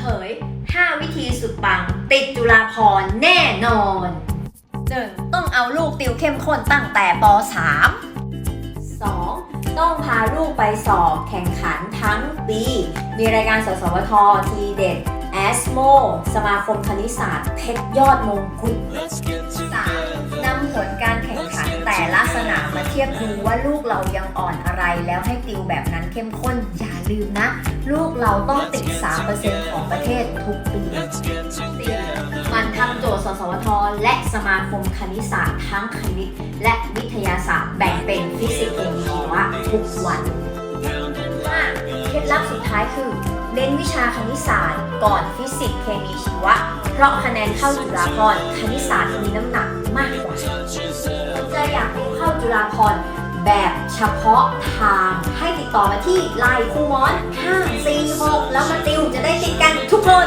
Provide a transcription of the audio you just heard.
เผย 5 วิธีสุดปัง ติดจุฬาภรณ์แน่นอน 1. ต้องเอาลูกติวเข้มข้นตั้งแต่ป .3 2. ต้องพาลูกไปสอบแข่งขันทั้งปี มีรายการสสวททีเด็ดแอสโม สมาคมคณิตศาสตร์เพชรยอดมงกุฎ 3. นำผลการแข่งขันแต่ละสนามมาเทียบดูว่าลูกเรายังอ่อนอะไรแล้วให้ติวแบบนั้นเข้มข้นอย่าลืมนะ ลูกเราต้องติด 3%ของประเทศทุกปี 4. มันทำโจทย์สสวท และสมาคมคณิตศาสตร์ทั้งคณิต และวิทยาศาสตร์แบ่งเป็นฟิสิกส์เคมีชีวะทุกวัน 5. เคล็ดลับสุดท้ายคือ เน้นวิชาคณิตศาสตร์ก่อนฟิสิกส์เคมีชีวะ เพราะคะแนนเข้าจุฬาภรณ์คณิตศาสตร์มีน้ำหนักมากกว่าจะอยากติวเข้าจุฬาภรณ์ แบบเฉพาะทางให้ติดต่อมาที่ไลน์ครูมอน546 แล้วมาติวจะได้ติดกันทุกคน